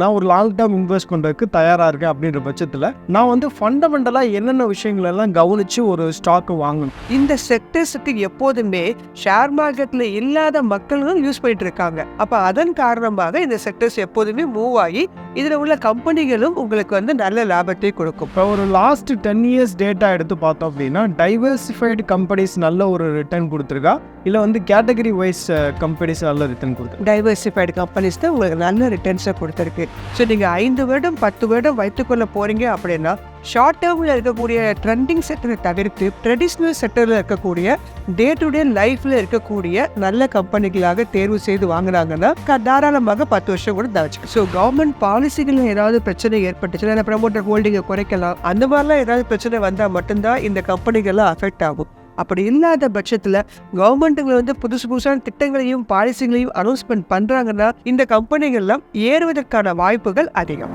நான் ஒரு long term invest பண்ணுறதுக்கு தயாராக இருக்கேன் அப்படின்ற பட்சத்தில் நான் வந்து ஃபண்டமெண்டலாக என்னென்ன விஷயங்கள் எல்லாம் கவனித்து ஒரு ஸ்டாக்கு வாங்கணும். இந்த செக்டர்ஸுக்கு எப்போதுமே ஷேர் மார்க்கெட்ல இல்லாத மக்களும் யூஸ் பண்ணிட்டு இருக்காங்க. அப்ப அதன் காரணமாக இந்த செக்டர்ஸ் எப்போதுமே மூவ் ஆகி இதுல உள்ள கம்பெனிகளும் உங்களுக்கு வந்து நல்ல லாபத்தை கொடுக்கும். இப்போ ஒரு லாஸ்ட் டென் இயர்ஸ் டேட்டா எடுத்து பார்த்தோம் அப்படின்னா டைவர்சிஃபைடு கம்பெனிஸ் நல்ல ஒரு ரிட்டர்ன் கொடுத்துருக்கா? இல்லை வந்து கேட்டகரி வைஸ் கம்பெனிஸ் நல்ல ரிட்டர்ன் கொடுத்துருக்கா? டைவர்சிஃபைடு கம்பெனிஸ் தான் உங்களுக்கு நல்ல ரிட்டர்ன்ஸை கொடுத்துருக்கு. ஸோ நீங்கள் ஐந்து வருடம் பத்து வருடம் வைத்துக்கொள்ள போகிறீங்க அப்படின்னா ஷார்ட் டேர்மில் இருக்கக்கூடிய ட்ரெண்டிங் செக்டரை தவிர்த்து ட்ரெடிஷ்னல் செக்டரில் இருக்கக்கூடிய டே டு டே லைஃப்பில் இருக்கக்கூடிய நல்ல கம்பெனிகளாக தேர்வு செய்து வாங்குனாங்கன்னா தாராளமாக பத்து வருஷம் கூட தவிச்சு ஸோ கவர்மெண்ட் பாலிசிகளில் ஏதாவது பிரச்சனை ஏற்பட்டுச்சுன்னா ப்ரமோட்டர் ஹோல்டிங்கை குறைக்கலாம் அந்த மாதிரிலாம் ஏதாவது பிரச்சனை வந்தால் மட்டும்தான் இந்த கம்பெனிகள்லாம் அஃபெக்ட் ஆகும். அப்படி இல்லாத பட்சத்தில் கவர்மெண்ட்டுகள் வந்து புதுசு புதுசான திட்டங்களையும் பாலிசிகளையும் அனௌன்ஸ்மெண்ட் பண்ணுறாங்கன்னா இந்த கம்பெனிகள்லாம் ஏறுவதற்கான வாய்ப்புகள் அதிகம்.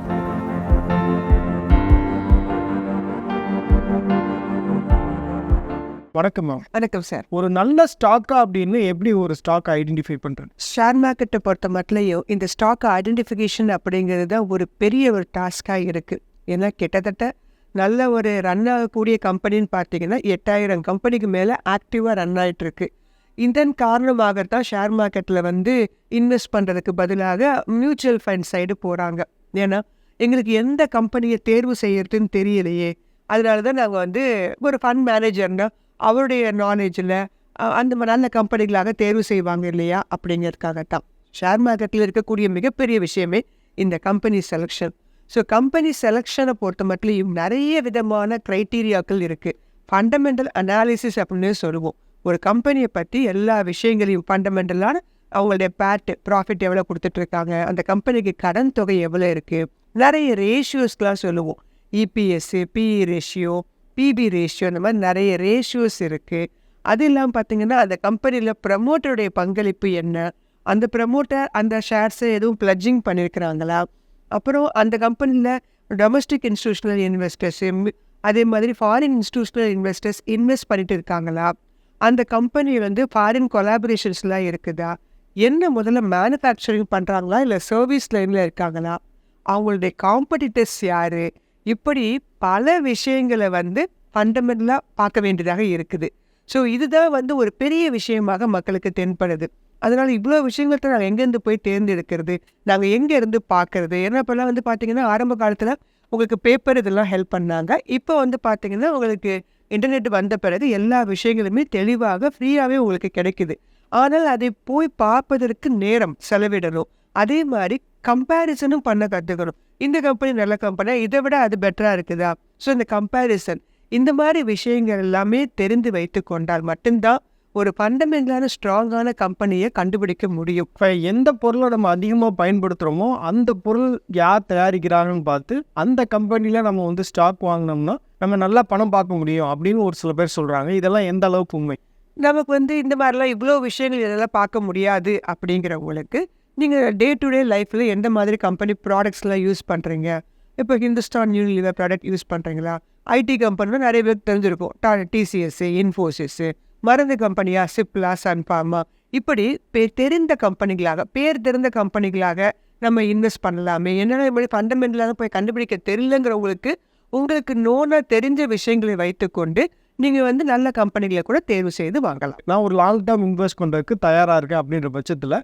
வணக்கம் மேம் வணக்கம் சார் ஒரு நல்ல ஸ்டாக்கா அப்படின்னு எப்படி ஒரு ஸ்டாக் ஐடென்டிஃபை பண்ணுறது ஷேர் மார்க்கெட்டை பொறுத்த மட்டும் இந்த ஸ்டாக் ஐடென்டிஃபிகேஷன் அப்படிங்கிறது தான் ஒரு பெரிய ஒரு டாஸ்காக இருக்குது ஏன்னா கிட்டத்தட்ட நல்ல ஒரு ரன் ஆகக்கூடிய கம்பெனின்னு பார்த்தீங்கன்னா எட்டாயிரம் கம்பெனிக்கு மேலே ஆக்டிவாக ரன் ஆகிட்டுருக்கு இதன் காரணமாக தான் ஷேர் மார்க்கெட்டில் வந்து இன்வெஸ்ட் பண்ணுறதுக்கு பதிலாக மியூச்சுவல் ஃபண்ட் சைடு போகிறாங்க ஏன்னா எங்களுக்கு எந்த கம்பெனியை தேர்வு செய்யறதுன்னு தெரியலையே. அதனால தான் நாங்கள் வந்து ஒரு ஃபண்ட் மேனேஜர்னா அவருடைய நாலேஜில் அந்த நல்ல கம்பெனிகளாக தேர்வு செய்வாங்க இல்லையா? அப்படிங்கிறதுக்காகத்தான். ஷேர் மார்க்கெட்டில் இருக்கக்கூடிய மிகப்பெரிய விஷயமே இந்த கம்பெனி செலெக்ஷன் ஸோ கம்பெனி செலெக்ஷனை பொறுத்த மட்டும் நிறைய விதமான க்ரைட்டீரியாக்கள் இருக்குது ஃபண்டமெண்டல் அனாலிசிஸ் அப்படின்னு சொல்லுவோம். ஒரு கம்பெனியை பற்றி எல்லா விஷயங்களையும் ஃபண்டமெண்டலான அவங்களுடைய பேட் ப்ராஃபிட் எவ்வளோ கொடுத்துட்ருக்காங்க அந்த கம்பெனிக்கு கடன் தொகை எவ்வளோ இருக்குது நிறைய ரேஷியோஸ்க்கெலாம் சொல்லுவோம். EPS PE ratio PB ratio அந்த மாதிரி நிறைய ரேஷியோஸ் இருக்குது அது இல்லாமல் பார்த்தீங்கன்னா அந்த கம்பெனியில் ப்ரமோட்டருடைய பங்களிப்பு என்ன? அந்த ப்ரமோட்டர் அந்த ஷேர்ஸை எதுவும் ப்ளஜிங் பண்ணியிருக்கிறாங்களா அப்புறம் அந்த கம்பெனியில் டொமஸ்டிக் இன்ஸ்டியூஷனல் இன்வெஸ்டர்ஸ் அதே மாதிரி ஃபாரின் இன்ஸ்டியூஷனல் இன்வெஸ்டர்ஸ் இன்வெஸ்ட் பண்ணிட்டு இருக்காங்களா? அந்த கம்பெனி வந்து ஃபாரின் கொலாபரேஷன்ஸ்லாம் இருக்குதா? என்ன முதல்ல மேனுஃபேக்சரிங் பண்ணுறாங்களா இல்லை சர்வீஸ் லைனில் இருக்காங்களா? அவங்களுடைய காம்படிட்டர்ஸ் யார்? இப்படி பல விஷயங்களை வந்து ஃபண்டமெண்டலாக பார்க்க வேண்டியதாக இருக்குது. ஸோ இதுதான் வந்து ஒரு பெரிய விஷயமாக மக்களுக்கு தென்படுது. அதனால் இவ்வளோ விஷயங்கள்ட்ட நாங்கள் எங்கேருந்து போய் தேர்ந்தெடுக்கிறது நாங்கள் எங்கேருந்து பார்க்குறது? பார்க்கறது ஏன்னா இப்போல்லாம் வந்து பார்த்தீங்கன்னா ஆரம்ப காலத்தில் உங்களுக்கு பேப்பர் இதெல்லாம் ஹெல்ப் பண்ணாங்க. இப்போ வந்து பார்த்தீங்கன்னா உங்களுக்கு இன்டர்நெட் வந்த பிறகு எல்லா விஷயங்களுமே தெளிவாக ஃப்ரீயாகவே உங்களுக்கு கிடைக்குது. ஆனால் அதை போய் பார்ப்பதற்கு நேரம் செலவிடணும். அதே மாதிரி கம்பேரிசனும் பண்ண கற்றுக்கணும் இந்த கம்பெனி நல்ல கம்பெனி இதை விட அது பெட்டராக இருக்குதா? ஸோ இந்த கம்பேரிசன் இந்த மாதிரி விஷயங்கள் எல்லாமே தெரிந்து வைத்து கொண்டால் மட்டும்தான் ஒரு ஃபண்டமெண்டலான ஸ்ட்ராங்கான கம்பெனியை கண்டுபிடிக்க முடியும். இப்போ எந்த பொருளை நம்ம அதிகமாக பயன்படுத்துகிறோமோ அந்த பொருள் யார் தயாரிக்கிறாங்கன்னு பார்த்து அந்த கம்பெனியில் நம்ம வந்து ஸ்டாக் வாங்கினோம்னா நம்ம நல்லா பணம் பார்க்க முடியும் அப்படின்னு ஒரு சில பேர் சொல்கிறாங்க இதெல்லாம் எந்த அளவுக்கு உண்மை? நமக்கு வந்து இந்த மாதிரிலாம் இவ்வளோ விஷயங்கள் இதெல்லாம் பார்க்க முடியாது அப்படிங்கிறவங்களுக்கு நீங்கள் டே டு டே லைஃப்பில் எந்த மாதிரி கம்பெனி ப்ராடக்ட்ஸ்லாம் யூஸ் பண்ணுறீங்க இப்போ ஹிந்துஸ்தான் யூனிலிவர் ப்ராடக்ட் யூஸ் பண்ணுறீங்களா ஐடி கம்பெனியில் நிறைய பேருக்கு தெரிஞ்சிருக்கும். டா டிசிஎஸ்ஸு இன்ஃபோசிஸ்ஸு மருந்து கம்பெனியா சிப்லா சன்ஃபார்மா இப்படி பே தெரிந்த கம்பெனிகளாக பேர் தெரிந்த கம்பெனிகளாக நம்ம இன்வெஸ்ட் பண்ணலாமே. என்னென்ன இப்படி ஃபண்டமெண்டலாக போய் கண்டுபிடிக்க தெரியலங்கிறவங்களுக்கு உங்களுக்கு நோனாக தெரிஞ்ச விஷயங்களை வைத்துக்கொண்டு நீங்கள் வந்து நல்ல கம்பெனிகளை கூட தேர்வு செய்து வாங்கலாம். நான் ஒரு லாங் டேர்ம் இன்வெஸ்ட் பண்ணுறதுக்கு தயாராக இருக்கேன் அப்படின்ற பட்சத்தில்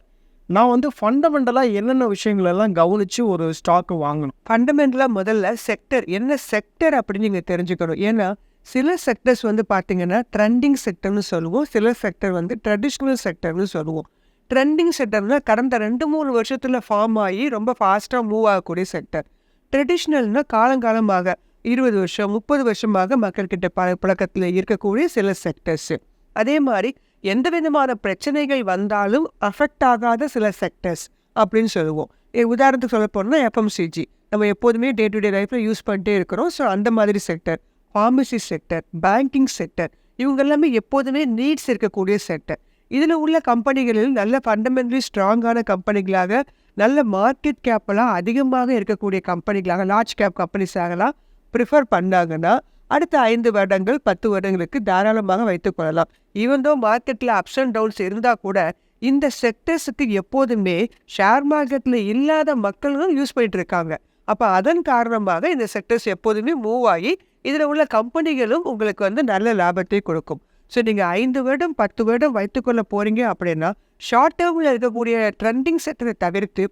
நான் வந்து ஃபண்டமெண்டலாக என்னென்ன விஷயங்கள் எல்லாம் கவனித்து ஒரு ஸ்டாக்கு வாங்கணும்? ஃபண்டமெண்டலாக முதல்ல செக்டர் என்ன செக்டர் அப்படின்னு நீங்கள் தெரிஞ்சுக்கணும். ஏன்னா சில செக்டர்ஸ் வந்து பார்த்திங்கன்னா ட்ரெண்டிங் செக்டர்னு சொல்லுவோம். சில செக்டர் வந்து ட்ரெடிஷ்னல் செக்டர்னு சொல்லுவோம். ட்ரெண்டிங் செக்டர்னால் கடந்த ரெண்டு மூணு வருஷத்தில் ஃபார்ம் ஆகி ரொம்ப ஃபாஸ்ட்டாக மூவ் ஆகக்கூடிய செக்டர் ட்ரெடிஷ்னல்னா காலங்காலமாக இருபது வருஷம் முப்பது வருஷமாக மக்கள்கிட்ட பழ பழக்கத்தில் இருக்கக்கூடிய சில செக்டர்ஸு அதே மாதிரி எந்த விதமான பிரச்சனைகள் வந்தாலும் அஃபெக்ட் ஆகாத சில செக்டர்ஸ் அப்படின்னு சொல்லுவோம். உதாரணத்துக்கு சொல்ல போனோம்னா எஃப்எம்சிஜி நம்ம எப்போதுமே டே டு டே லைஃப்பில் யூஸ் பண்ணிட்டே இருக்கிறோம். ஸோ அந்த மாதிரி sector pharmacy sector banking sector இவங்க எல்லாமே எப்போதுமே நீட்ஸ் இருக்கக்கூடிய செக்டர் இதில் உள்ள கம்பெனிகளில் நல்ல ஃபண்டமெண்டலி ஸ்ட்ராங்கான கம்பெனிகளாக நல்ல மார்க்கெட் கேப்பெல்லாம் அதிகமாக இருக்கக்கூடிய கம்பெனிகளாக லார்ஜ் கேப் கம்பெனிஸாகலாம் ப்ரிஃபர் பண்ணாங்கன்னா அடுத்த ஐந்து வருடங்கள் பத்து வருடங்களுக்கு தாராளமாக வைத்துக்கொள்ளலாம் ஈவன் மார்க்கெட்டில் அப்ஸ் அண்ட் டவுன்ஸ் இருந்தால் கூட இந்த செக்டர்ஸுக்கு எப்போதுமே ஷேர் மார்க்கெட்டில் இல்லாத மக்களும் யூஸ் பண்ணிட்டு இருக்காங்க. அப்போ அதன் காரணமாக இந்த செக்டர்ஸ் எப்போதுமே மூவ் ஆகி இதில் உள்ள கம்பெனிகளும் உங்களுக்கு வந்து நல்ல லாபத்தை கொடுக்கும். ஸோ நீங்கள் ஐந்து வருடம் பத்து வருடம் வைத்துக்கொள்ள போகிறீங்க அப்படின்னா ஷார்ட் டேர்மில் இருக்கக்கூடிய ட்ரெண்டிங் செக்டரை தவிர்த்து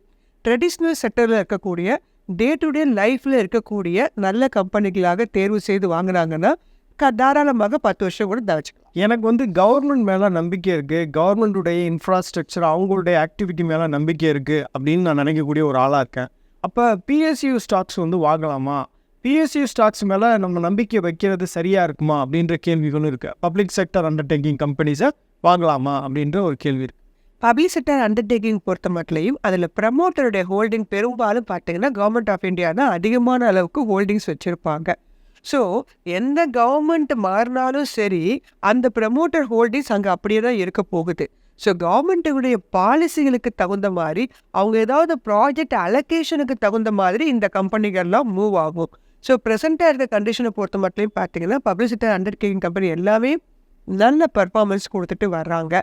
ட்ரெடிஷ்னல் செக்டரில் இருக்கக்கூடிய டே டு டே லைஃப்பில் இருக்கக்கூடிய நல்ல கம்பெனிகளாக தேர்வு செய்து வாங்கினாங்கன்னா க தாராளமாக பத்து வருஷம் கூட தவச்சிக்கலாம். எனக்கு வந்து கவர்மெண்ட் மேலே நம்பிக்கை இருக்குது கவர்மெண்ட்டுடைய இன்ஃப்ராஸ்ட்ரக்சர் அவங்களுடைய ஆக்டிவிட்டி மேலே நம்பிக்கை இருக்குது அப்படின்னு நான் நினைக்கக்கூடிய ஒரு ஆளாக இருக்கேன். அப்போ பிஎஸ்யூ ஸ்டாக்ஸ் வந்து வாங்கலாமா? பிஎஸ்யூ ஸ்டாக்ஸ் மேலே நம்ம நம்பிக்கை வைக்கிறது சரியாக இருக்குமா அப்படின்ற கேள்விகளும் இருக்குது பப்ளிக் செக்டர் அண்டர்டேக்கிங் கம்பெனிஸை வாங்கலாமா அப்படின்ற ஒரு கேள்வி இருக்குது பப்ளிக் செக்டர் அண்டர்டேக்கிங் பொறுத்த மட்டும் அதில் ப்ரமோட்டருடைய ஹோல்டிங் பெரும்பாலும் பார்த்தீங்கன்னா கவர்மெண்ட் ஆஃப் இந்தியா தான் அதிகமான அளவுக்கு ஹோல்டிங்ஸ் வச்சுருப்பாங்க. ஸோ எந்த கவர்மெண்ட் மாறினாலும் சரி அந்த ப்ரமோட்டர் ஹோல்டிங்ஸ் அங்கே அப்படியே தான் இருக்க போகுது. ஸோ கவர்மெண்ட்டுடைய பாலிசிகளுக்கு தகுந்த மாதிரி அவங்க ஏதாவது ப்ராஜெக்ட் அலோகேஷனுக்கு தகுந்த மாதிரி இந்த கம்பெனிகள்லாம் மூவ் ஆகும். ஸோ ப்ரெசென்ட்டாக இருக்க கண்டிஷனை பொறுத்த மட்டும் பார்த்தீங்கன்னா பப்ளிசிட்டி அண்டர்டேக்கிங் கம்பெனி எல்லாமே நல்ல பர்ஃபார்மன்ஸ் கொடுத்துட்டு வர்றாங்க.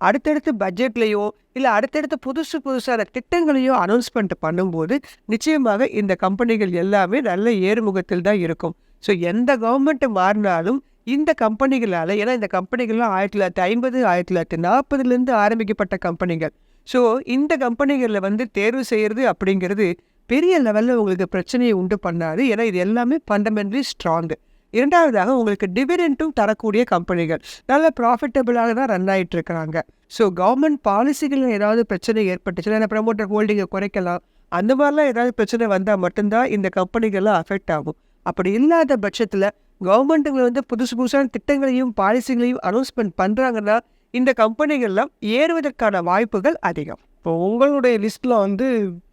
அடுத்தடுத்து பட்ஜெட்லேயோ இல்லை அடுத்தடுத்து புதுசு புதுசான திட்டங்களையோ அனௌன்ஸ்மெண்ட் பண்ணும்போது நிச்சயமாக இந்த கம்பெனிகள் எல்லாமே நல்ல ஏறுமுகத்தில் தான் இருக்கும். ஸோ எந்த கவர்மெண்ட் மாறினாலும் இந்த கம்பெனிகளால் ஏன்னா இந்த கம்பெனிகள்லாம் ஆயிரத்தி தொள்ளாயிரத்தி ஐம்பது ஆயிரத்தி தொள்ளாயிரத்தி நாற்பதுலேருந்து ஆரம்பிக்கப்பட்ட கம்பெனிகள் ஸோ இந்த கம்பெனிகளில் வந்து தேர்வு செய்கிறது அப்படிங்கிறது பெரிய லெவலில் உங்களுக்கு பிரச்சனையை உண்டு பண்ணாது. ஏன்னா இது எல்லாமே ஃபண்டமெண்டலி ஸ்ட்ராங்கு இரண்டாவதாக உங்களுக்கு டிவிடெண்ட்டும் தரக்கூடிய கம்பெனிகள் நல்ல ப்ராஃபிட்டபிளாக தான் ரன் ஆகிட்டு இருக்கிறாங்க. ஸோ கவர்மெண்ட் பாலிசிகளில் ஏதாவது பிரச்சனை ஏற்பட்டுச்சுன்னா ப்ரமோட்டர் ஹோல்டிங்கை குறைக்கலாம். அந்த மாதிரிலாம் ஏதாவது பிரச்சனை வந்தால் மட்டும்தான் இந்த கம்பெனிகள்லாம் அஃபெக்ட் ஆகும். அப்படி இல்லாத பட்சத்தில் கவர்மெண்ட்டுங்களை வந்து புதுசு புதுசான திட்டங்களையும் பாலிசிகளையும் அனௌன்ஸ்மெண்ட் பண்ணுறாங்கன்னா இந்த கம்பெனிகள்லாம் ஏறுவதற்கான வாய்ப்புகள் அதிகம். இப்போ உங்களுடைய லிஸ்ட்டில் வந்து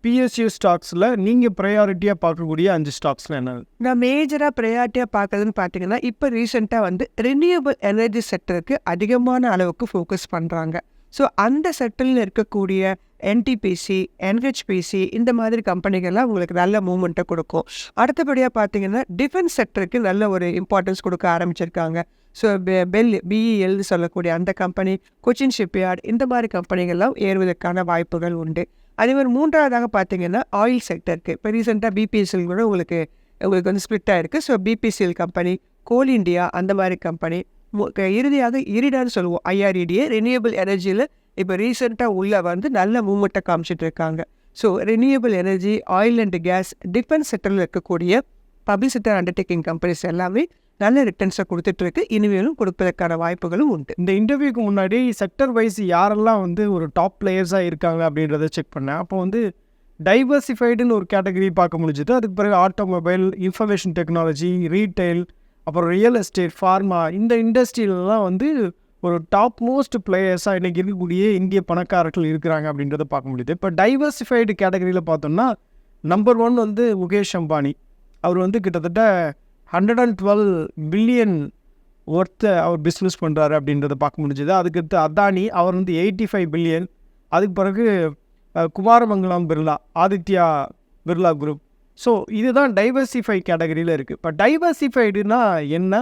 பிஎஸ்யூ ஸ்டாக்ஸில் நீங்கள் ப்ரையாரிட்டியாக பார்க்கக்கூடிய அஞ்சு ஸ்டாக்ஸில் என்ன நான் மேஜராக ப்ரையாரிட்டியாக பார்க்குறதுன்னு பார்த்தீங்கன்னா இப்போ ரீசெண்டாக வந்து ரினியூவபிள் எனர்ஜி செக்டருக்கு அதிகமான அளவுக்கு ஃபோக்கஸ் பண்ணுறாங்க ஸோ அந்த செக்டரில் இருக்கக்கூடிய என்டிபிசி என்ஹெச்பிசி இந்த மாதிரி கம்பெனிகள்லாம் உங்களுக்கு நல்ல மூமெண்ட்டை கொடுக்கும். அடுத்தபடியாக பார்த்தீங்கன்னா டிஃபென்ஸ் செக்டருக்கு நல்ல ஒரு இம்பார்ட்டன்ஸ் கொடுக்க ஆரம்பிச்சிருக்காங்க. ஸோ பெல் பிஇஎல் சொல்லக்கூடிய அந்த கம்பெனி கொச்சின் ஷிப்யார்ட் இந்த மாதிரி கம்பெனிகள்லாம் ஏறுவதற்கான வாய்ப்புகள் உண்டு. அதே மாதிரி மூன்றாவதாக பார்த்தீங்கன்னா ஆயில் செக்டருக்கு இப்போ ரீசெண்டாக பிபிஎஸ்எல் கூட உங்களுக்கு உங்களுக்கு வந்து ஸ்ப்ளிட் ஆயிருக்கு. So BPCL company Coal India அந்த மாதிரி கம்பெனி இறுதியாக இரிடான்னு சொல்லுவோம். ஐஆர்இடிஏ ரினியபிள் எனர்ஜியில் இப்போ ரீசெண்டாக உள்ளே வந்து நல்ல மூமெண்ட்டை காமிச்சிட்டு இருக்காங்க. So renewable energy oil and gas defence செக்டரில் இருக்கக்கூடிய பப்ளிக் செக்டர் அண்டர்டேக்கிங் கம்பெனிஸ் எல்லாமே நல்ல ரிட்டர்ன்ஸை கொடுத்துட்ருக்கு இனிமேலும் கொடுப்பதற்கான வாய்ப்புகளும் உண்டு. இந்த இன்டர்வியூக்கு முன்னாடி செக்டர் வைஸ் யாரெல்லாம் வந்து ஒரு டாப் பிளேயர்ஸாக இருக்காங்க அப்படின்றத செக் பண்ணேன். அப்போ வந்து டைவர்சிஃபைடுன்னு ஒரு கேட்டகரி பார்க்க முடிஞ்சது. அதுக்கு பிறகு ஆட்டோமொபைல் இன்ஃபர்மேஷன் டெக்னாலஜி ரீட்டைல் அப்புறம் ரியல் எஸ்டேட் ஃபார்மா இந்த இண்டஸ்ட்ரியிலலாம் வந்து ஒரு டாப் மோஸ்ட் பிளேயர்ஸாக இன்றைக்கி இருக்கக்கூடிய இந்திய பணக்காரர்கள் இருக்கிறாங்க அப்படின்றத பார்க்க முடியுது. இப்போ டைவர்சிஃபைடு கேட்டகரியில் பார்த்தோம்னா நம்பர் ஒன் வந்து முகேஷ் அம்பானி. அவர் வந்து கிட்டத்தட்ட ஹண்ட்ரட் அண்ட் டுவெல் பில்லியன் ஒர்த்தை அவர் பிஸ்னஸ் பண்ணுறாரு அப்படின்றத பார்க்க முடிஞ்சது. அதுக்கடுத்து அதானி அவர் வந்து எயிட்டி ஃபைவ் பில்லியன் அதுக்கு பிறகு குமாரமங்கலம் பிர்லா ஆதித்யா பிர்லா குரூப் ஸோ இதுதான் டைவர்சிஃபை கேட்டகரியில் இருக்குது இப்போ டைவர்சிஃபைடுனா என்ன?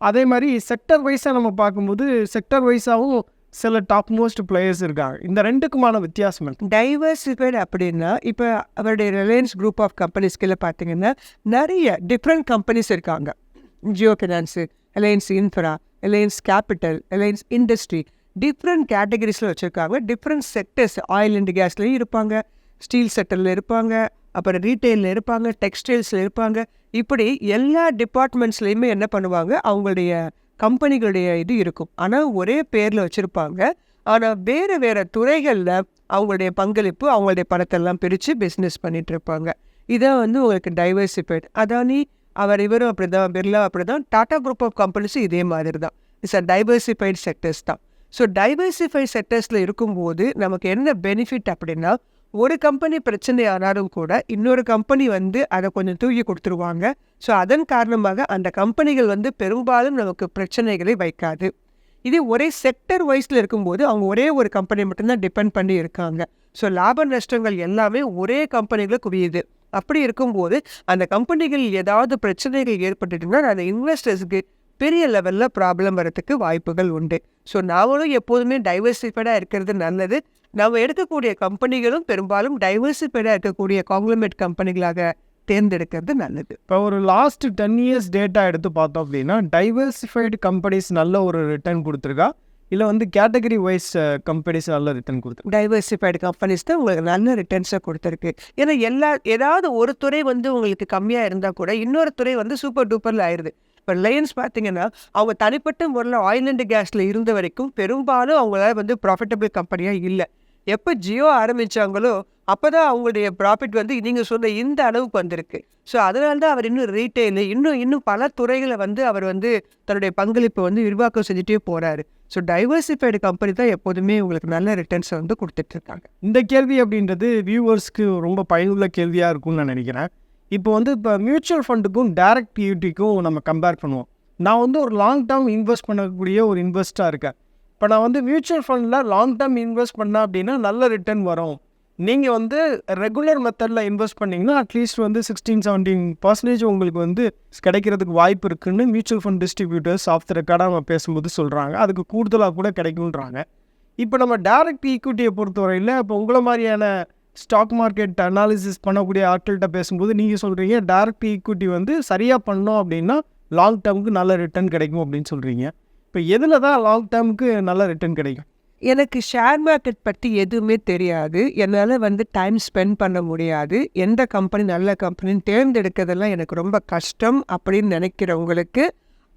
அதே மாதிரி செக்டர் வைஸாக நம்ம பார்க்கும்போது செக்டர் வைஸாகவும் சில டாப் மோஸ்ட் பிளேயர்ஸ் இருக்காங்க. இந்த ரெண்டுக்குமான வித்தியாசம் என்ன? டைவர்சிஃபைடு அப்படின்னா இப்போ அவருடைய ரிலையன்ஸ் குரூப் ஆஃப் கம்பெனிஸ்கில் பார்த்தீங்கன்னா நிறைய டிஃப்ரெண்ட் கம்பெனிஸ் இருக்காங்க. Jio finance Reliance Infra Reliance Capital Reliance industry different கேட்டகரிஸில் வச்சுருக்காங்க. டிஃப்ரெண்ட் செக்டர்ஸ் ஆயில் அண்ட் கேஸ்லேயும் இருப்பாங்க ஸ்டீல் செக்டரில் இருப்பாங்க அப்புறம் ரீட்டைலில் இருப்பாங்க டெக்ஸ்டைல்ஸில் இருப்பாங்க. இப்படி எல்லா டிபார்ட்மெண்ட்ஸ்லேயுமே என்ன பண்ணுவாங்க? அவங்களுடைய கம்பெனிகளுடைய இது இருக்கும். ஆனால் ஒரே பேரில் வச்சுருப்பாங்க. ஆனால் வேறு வேறு துறைகளில் அவங்களுடைய பங்களிப்பு அவங்களுடைய பணத்தெல்லாம் பிரித்து பிஸ்னஸ் பண்ணிட்டு இருப்பாங்க. இதான் வந்து உங்களுக்கு டைவர்சிஃபைட் அதானி அவர் இவரும் அப்படி தான் பிர்லா அப்படி தான் டாடா குரூப் ஆஃப் கம்பெனிஸும் இதே மாதிரி தான் இட்ஸ் அ டைவர்சிஃபைட் செக்டர்ஸ் தான் ஸோ டைவர்சிஃபைட் செக்டர்ஸில் இருக்கும்போது நமக்கு என்ன பெனிஃபிட் அப்படின்னா ஒரு கம்பெனி பிரச்சனை ஆனாலும் கூட இன்னொரு கம்பெனி வந்து அதை கொஞ்சம் தூக்கி கொடுத்துருவாங்க. ஸோ அதன் காரணமாக அந்த கம்பெனிகள் வந்து பெரும்பாலும் நமக்கு பிரச்சனைகளை வைக்காது. இது ஒரே செக்டர் வைஸில் இருக்கும்போது அவங்க ஒரே ஒரு கம்பெனி மட்டும்தான் டிபெண்ட் பண்ணி இருக்காங்க. ஸோ லாப நஷ்டங்கள் எல்லாமே ஒரே கம்பெனிகளை குவியுது. அப்படி இருக்கும்போது அந்த கம்பெனிகள் ஏதாவது பிரச்சனைகள் ஏற்பட்டுட்டுன்னா அந்த இன்வெஸ்டர்ஸுக்கு பெரிய லெவலில் ப்ராப்ளம் வரதுக்கு வாய்ப்புகள் உண்டு. ஸோ நாமளும் எப்போதுமே டைவர்சிஃபைடாக இருக்கிறது நல்லது. நம்ம எடுக்கக்கூடிய கம்பெனிகளும் பெரும்பாலும் டைவர்சிஃபைடாக இருக்கக்கூடிய காம்ப்ளிமெண்ட் கம்பெனிகளாக தேர்ந்தெடுக்கிறது நல்லது. இப்போ ஒரு லாஸ்ட் டென் இயர்ஸ் டேட்டா எடுத்து பார்த்தோம் அப்படின்னா டைவர்சிஃபைடு கம்பெனிஸ் நல்ல ஒரு ரிட்டர்ன் கொடுத்துருக்கா? இல்லை வந்து கேட்டகரி வைஸ் கம்பெனிஸ் நல்ல ரிட்டர்ன் கொடுத்துருக்கா? டைவர்சிஃபைடு கம்பெனிஸ் தான் உங்களுக்கு நல்ல ரிட்டர்ன்ஸை கொடுத்துருக்கு. ஏன்னா எல்லா ஏதாவது ஒரு துறை வந்து உங்களுக்கு கம்மியாக இருந்தால் கூட இன்னொரு துறை வந்து சூப்பர் டூப்பரில் ஆயிடுது இப்போ ரிலையன்ஸ் பார்த்தீங்கன்னா அவங்க தனிப்பட்ட முறையில் ஆயில் அண்ட் கேஸில் இருந்த வரைக்கும் பெரும்பாலும் அவங்களால வந்து ப்ராஃபிட்டபிள் கம்பெனியாக இல்லை. எப்போ ஜியோ ஆரம்பித்தாங்களோ அப்போ தான் அவங்களுடைய ப்ராஃபிட் வந்து நீங்கள் சொன்ன இந்த அளவுக்கு வந்திருக்கு. ஸோ அதனால தான் அவர் இன்னும் ரீட்டைலு இன்னும் இன்னும் பல துறைகளை வந்து அவர் வந்து தன்னுடைய பங்களிப்பை வந்து விரிவாக்கம் செஞ்சுட்டே போகிறாரு ஸோ டைவர்சிஃபைடு கம்பெனி தான் எப்போதுமே உங்களுக்கு நல்ல ரிட்டர்ன்ஸை வந்து கொடுத்துட்ருக்காங்க இந்த கேள்வி அப்படின்றது வியூவர்ஸ்க்கு ரொம்ப பயனுள்ள கேள்வியாக இருக்கும்னு நான் நினைக்கிறேன். இப்போ வந்து இப்போ மியூச்சுவல் ஃபண்டுக்கும் டைரக்ட் ஈக்விட்டிக்கும் நம்ம கம்பேர் பண்ணுவோம். நான் வந்து ஒரு லாங் டேர்ம் இன்வெஸ்ட் பண்ணக்கூடிய ஒரு இன்வெஸ்ட்டாக இருக்கேன். இப்போ நான் வந்து மியூச்சுவல் ஃபண்டில் லாங் டேர்ம் இன்வெஸ்ட் பண்ணேன் அப்படின்னா நல்ல ரிட்டர்ன் வரும். நீங்கள் வந்து ரெகுலர் மெத்தடில் இன்வெஸ்ட் பண்ணிங்கன்னா அட்லீஸ்ட் வந்து சிக்ஸ்டீன் செவன்டீன் பர்சன்டேஜ் உங்களுக்கு வந்து கிடைக்கிறதுக்கு வாய்ப்பு இருக்குன்னு mutual fund distributors off the ரெக்கார்டாக நம்ம பேசும்போது சொல்கிறாங்க அதுக்கு கூடுதலாக கூட கிடைக்குன்றாங்க இப்போ நம்ம டேரக்ட் ஈக்விட்டியை பொறுத்தவரையில் இப்போ உங்களை மாதிரியான ஸ்டாக் மார்க்கெட் அனாலிசிஸ் பண்ணக்கூடிய ஆட்கள்கிட்ட பேசும்போது நீங்கள் சொல்கிறீங்க டேரக்ட் ஈக்விட்டி வந்து சரியாக பண்ணோம் அப்படின்னா லாங் டேர்முக்கு நல்ல ரிட்டர்ன் கிடைக்கும் அப்படின்னு சொல்கிறீங்க இப்போ எதில் தான் லாங் டேர்முக்கு நல்ல ரிட்டர்ன் கிடைக்கும்? எனக்கு ஷேர் மார்க்கெட் பற்றி எதுவுமே தெரியாது. என்னால் வந்து டைம் ஸ்பெண்ட் பண்ண முடியாது. எந்த கம்பெனி நல்ல கம்பெனின்னு தேர்ந்தெடுக்கிறதெல்லாம் எனக்கு ரொம்ப கஷ்டம் அப்படின்னு நினைக்கிறவங்களுக்கு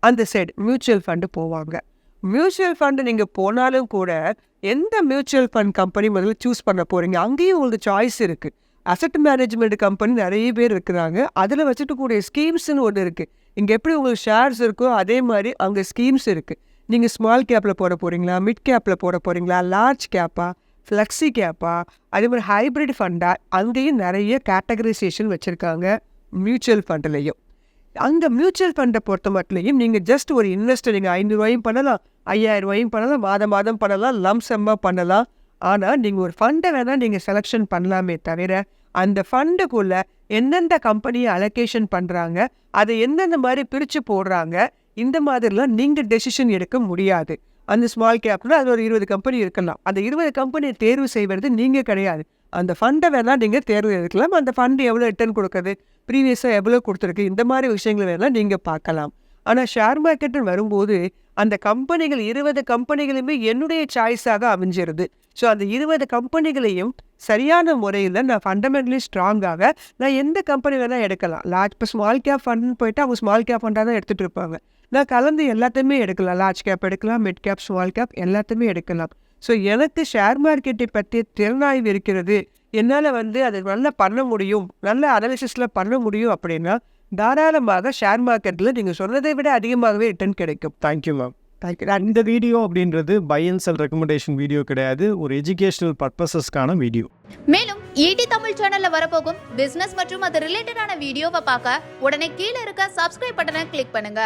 அந்த சைடு மியூச்சுவல் ஃபண்டு போவாங்க. மியூச்சுவல் ஃபண்டு நீங்கள் போனாலும் கூட எந்த மியூச்சுவல் ஃபண்ட் கம்பெனி முதல்ல சூஸ் பண்ண போகிறீங்க அங்கேயும் உங்களுக்கு சாய்ஸ் இருக்குது அசட் மேனேஜ்மெண்ட் கம்பெனி நிறைய பேர் இருக்கிறாங்க. அதில் வச்சுட்டு கூடிய ஸ்கீம்ஸ்னு ஒன்று இருக்குது இங்கே எப்படி உங்களுக்கு ஷேர்ஸ் இருக்கோ அதே மாதிரி அங்கே ஸ்கீம்ஸ் இருக்குது நீங்கள் ஸ்மால் கேப்பில் போட போகிறீங்களா மிட் கேப்பில் போட போகிறீங்களா லார்ஜ் கேப்பா ஃப்ளெக்ஸி கேப்பா அதே மாதிரி ஹைப்ரிட் ஃபண்டா அங்கேயும் நிறைய கேட்டகரைசேஷன் வச்சுருக்காங்க மியூச்சுவல் ஃபண்ட்லேயும் அந்த மியூச்சுவல் ஃபண்டை பொறுத்த மட்டும் நீங்கள் ஜஸ்ட் ஒரு இன்வெஸ்டர் நீங்கள் ஐநூறுரூவாயும் பண்ணலாம். ஐயாயிரம் ரூபாயும் பண்ணலாம் மாதம் மாதம் பண்ணலாம் லம் செம்மாக பண்ணலாம். ஆனால் நீங்கள் ஒரு ஃபண்டை வேணால் நீங்கள் செலெக்ஷன் பண்ணலாமே தவிர அந்த ஃபண்டுக்குள்ளே எந்தெந்த கம்பெனியை அலோகேஷன் பண்ணுறாங்க அதை எந்தெந்த மாதிரி பிரித்து போடுறாங்க இந்த மாதிரிலாம் நீங்கள் டெசிஷன் எடுக்க முடியாது. அந்த ஸ்மால் கேப்னா அது ஒரு இருபது கம்பெனி இருக்கலாம். அந்த இருபது கம்பெனியை தேர்வு செய்வது நீங்கள் கிடையாது. அந்த ஃபண்டை வேணால் நீங்கள் தேர்வு எடுக்கலாம். அந்த ஃபண்டு எவ்வளோ ரிட்டர்ன் கொடுக்குது ப்ரீவியஸாக எவ்வளோ கொடுத்துருக்கு இந்த மாதிரி விஷயங்களை வேணால் நீங்கள் பார்க்கலாம். ஆனால் ஷேர் மார்க்கெட்டுன்னு வரும்போது அந்த கம்பெனிகள் இருபது கம்பெனிகளுமே என்னுடைய சாய்ஸாக அமைஞ்சிருது. ஸோ அந்த இருபது கம்பெனிகளையும் சரியான முறையில் நான் ஃபண்டமெண்டலி ஸ்ட்ராங்காக நான் எந்த கம்பெனி வேணால் எடுக்கலாம். லார்ஜ் இப்போ ஸ்மால் கேப் ஃபண்டுன்னு போயிட்டு அவங்க ஸ்மால் கேப் ஃபண்டாக தான் எடுத்துகிட்டு இருப்பாங்க. நான் கலந்து எல்லாத்தையுமே எடுக்கலாம். லார்ஜ் கேப் எடுக்கலாம் மிட் கேப் ஸ்மால் கேப் எல்லாத்தையுமே எடுக்கலாம். ஸோ எனக்கு ஷேர் மார்க்கெட்டை பற்றிய திறனாய்வு இருக்கிறது. என்னால் வந்து அதை நல்லா பண்ண முடியும். நல்ல அனாலிசிஸில் பண்ண முடியும் அப்படின்னா தாராளமாக ஷேர் மார்க்கெட்டில் நீங்கள் சொன்னதை விட அதிகமாகவே ரிட்டர்ன் கிடைக்கும். Thank you ma'am thank you இந்த வீடியோ அப்படின்றது buy and sell recommendation video கிடையாது. ஒரு எஜுகேஷனல் பர்பஸஸ்க்கான வீடியோ மேலும் ஈடி தமிழ் சேனல்ல வரப்போகும் பிசினஸ் மற்றும் அது ரிலேட்டடான வீடியோவை பார்க்க உடனே கீழே இருக்க சப்ஸ்கிரைப் பட்டனை கிளிக் பண்ணுங்க.